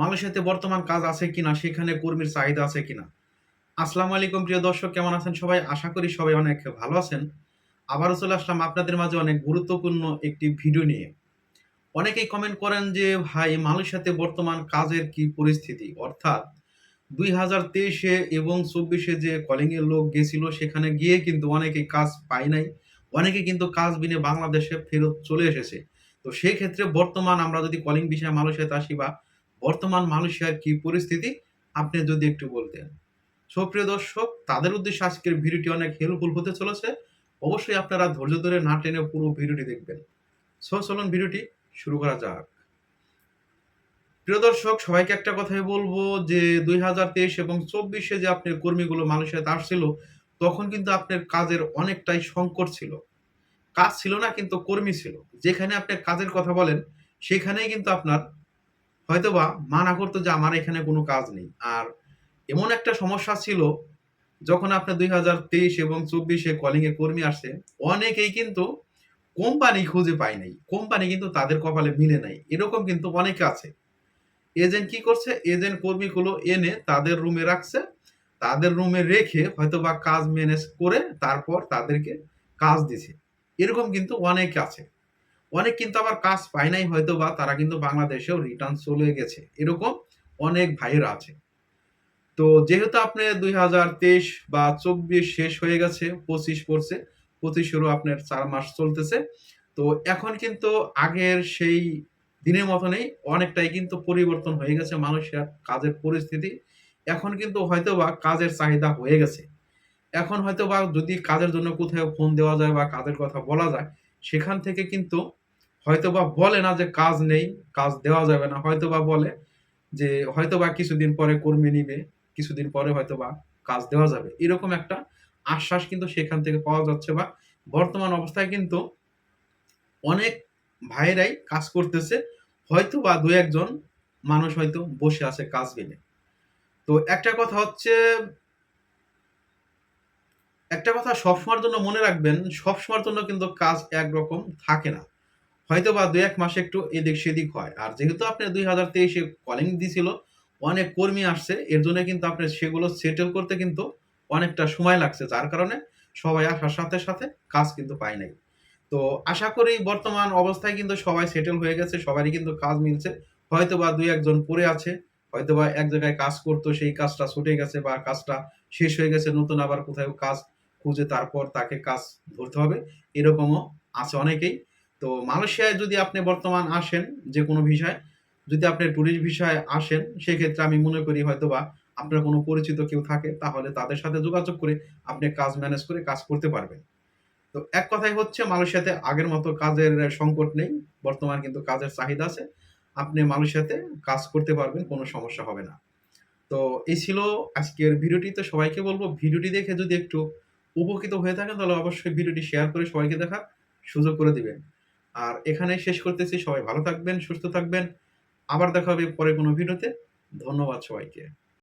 মালয়েশিয়াতে বর্তমান কাজ আছে কিনা, সেখানে কর্মীর চাহিদা আছে কিনা? আসসালামু আলাইকুম, প্রিয় দর্শক, কেমন আছেন সবাই? আশা করি সবাই অনেক ভালো আছেন। আবারও চলে আসলাম আপনাদের মাঝে অনেক গুরুত্বপূর্ণ একটি ভিডিও নিয়ে। অনেকেই কমেন্ট করেন যে, ভাই, মালয়েশিয়াতে বর্তমান কাজের কি পরিস্থিতি? অর্থাৎ দুই হাজার তেইশে এবং চব্বিশে যে কলিং এর লোক গেছিল, সেখানে গিয়ে কিন্তু অনেকেই কাজ পায় নাই। অনেকে কিন্তু কাজ বিনে বাংলাদেশে ফেরত চলে এসেছে। তো সেই ক্ষেত্রে বর্তমান আমরা যদি কলিং বিষয়ে মালয়েশিয়াতে আসি বা বর্তমান মালয়েশিয়ার কি পরিস্থিতি? আপনি যদি একটু বলতেন। সুপ্রিয় দর্শক, তাদের উদ্দেশ্যে আজকের ভিডিওটি অনেক হেল্পফুল হতে চলেছে। অবশ্যই আপনারা ধৈর্য ধরে না টেনে পুরো ভিডিওটি দেখবেন। সো চলুন ভিডিওটি শুরু করা যাক। প্রিয় দর্শক, সবাইকে একটা কথাই বলব যে, দুই হাজার তেইশ এবং চব্বিশে যে আপনার কর্মীগুলো মালয়েশিয়াতে আসছিল, তখন কিন্তু আপনার কাজের অনেকটাই সংকট ছিল। কাজ ছিল না, কিন্তু কর্মী ছিল। যেখানে আপনি কাজের কথা বলেন, সেখানেই কিন্তু আপনার হয়তোবা মানা করতো যে আমার এখানে কোনো কাজ নেই। আর এমন একটা সমস্যা ছিল, যখন আপনার দুই হাজার তেইশ এবং চব্বিশে কলিং এ কর্মী আসছে অনেকেই কিন্তু কোম্পানি খুঁজে পায় নাই। কোম্পানি কিন্তু তাদের কপালে মিলে নাই। এরকম কিন্তু অনেকে আছে। এজেন্ট কি করছে? এজেন্ট কর্মীগুলো এনে তাদের রুমে রাখছে। তাদের রুমে রেখে হয়তো বা কাজ ম্যানেজ করে তারপর তাদেরকে কাজ দিছে। এরকম কিন্তু অনেক আছে। অনেক কিন্তু আবার কাজ পায় নাই হয়তো বা তারা কিন্তু বাংলাদেশেও রিটার্ন চলে গেছে। এরকম অনেক ভাইয়েরা আছে। তো যেহেতু আপনি দুই হাজার তেইশ বা চব্বিশ শেষ হয়ে গেছে, পঁচিশ পড়ছে, পঁচিশেরও আপনার চার মাস চলতেছে। তো এখন কিন্তু আগের সেই দিনের মতনই অনেকটাই কিন্তু পরিবর্তন হয়ে গেছে মানুষের কাজের পরিস্থিতি। এখন কিন্তু হয়তো বা কাজের চাহিদা হয়ে গেছে। এখন হয়তো বা যদি কাজের জন্য কোথাও ফোন দেওয়া যায় বা কাজের কথা বলা যায় সেখান থেকে কিন্তু হয়তো বা বলে না যে কাজ নেই, কাজ দেওয়া যাবে না। হয়তো বা বলে যে হয়তো বা কিছুদিন পরে কর্মী নিবে, কিছুদিন পরে হয়তো বা কাজ দেওয়া যাবে। এরকম একটা আশ্বাস কিন্তু সেখান থেকে পাওয়া যাচ্ছে বা বর্তমান অবস্থায় কিন্তু অনেক ভাইরাই কাজ করতেছে। হয়তো বা দু একজন মানুষ হয়তো বসে আছে কাজ পেলে তো একটা কথা হচ্ছে একটা কথা সবসময়ের জন্য মনে রাখবেন, সবসময়ের জন্য কিন্তু কাজ একরকম থাকে না। হয়তো বা দুই এক মাসে একটু এদিক সেদিক হয়। আর যেহেতু আপনি দুই হাজার তেইশে কলিং দিছিল, অনেক কর্মী আসছে, এর জন্য কিন্তু আপনি সেগুলো সেটেল করতে কিন্তু অনেকটা সময় লাগছে, যার কারণে সবাই আসার সাথে সাথে কাজ কিন্তু পায় নাই। তো আশা করি বর্তমান অবস্থায় কিন্তু সবাই সেটেল হয়ে গেছে, সবারই কিন্তু কাজ মিলছে। হয়তো বা দুই একজন পড়ে আছে হয়তো বা এক জায়গায় কাজ করতো, সেই কাজটা ছুটে গেছে বা কাজটা শেষ হয়ে গেছে, নতুন আবার কোথাও কাজ খুঁজে তারপর তাকে কাজ ধরতে হবে। এরকমও আছে অনেকেই। তো মালয়েশিয়ায় যদি আপনি বর্তমান আসেন যে কোনো বিষয় যদি আপনি ট্যুরিস্ট বিষয়ে আসেন, সেক্ষেত্রে আমি মনে করি হয়তো বা আপনার কোনো পরিচিত কেউ থাকে, তাহলে তাদের সাথে যোগাযোগ করে আপনি কাজ ম্যানেজ করে কাজ করতে পারবেন। তো এক কথাই হচ্ছে মালয়েশিয়াতে আগের মতো কাজের সংকট নেই, বর্তমান কিন্তু কাজের চাহিদা আছে। আপনি মালয়েশিয়াতে কাজ করতে পারবেন, কোনো সমস্যা হবে না। তো এই ছিল আজকের ভিডিওটি। তো সবাইকে বলব, ভিডিওটি দেখে যদি একটু উপকৃত হয়ে থাকেন, তাহলে অবশ্যই ভিডিওটি শেয়ার করে সবাইকে দেখার সুযোগ করে দিবেন। আর এখানে শেষ করতেছি, সবাই ভালো থাকবেন, সুস্থ থাকবেন। আবার দেখা হবে পরে কোনো ভিডিওতে। ধন্যবাদ সবাইকে।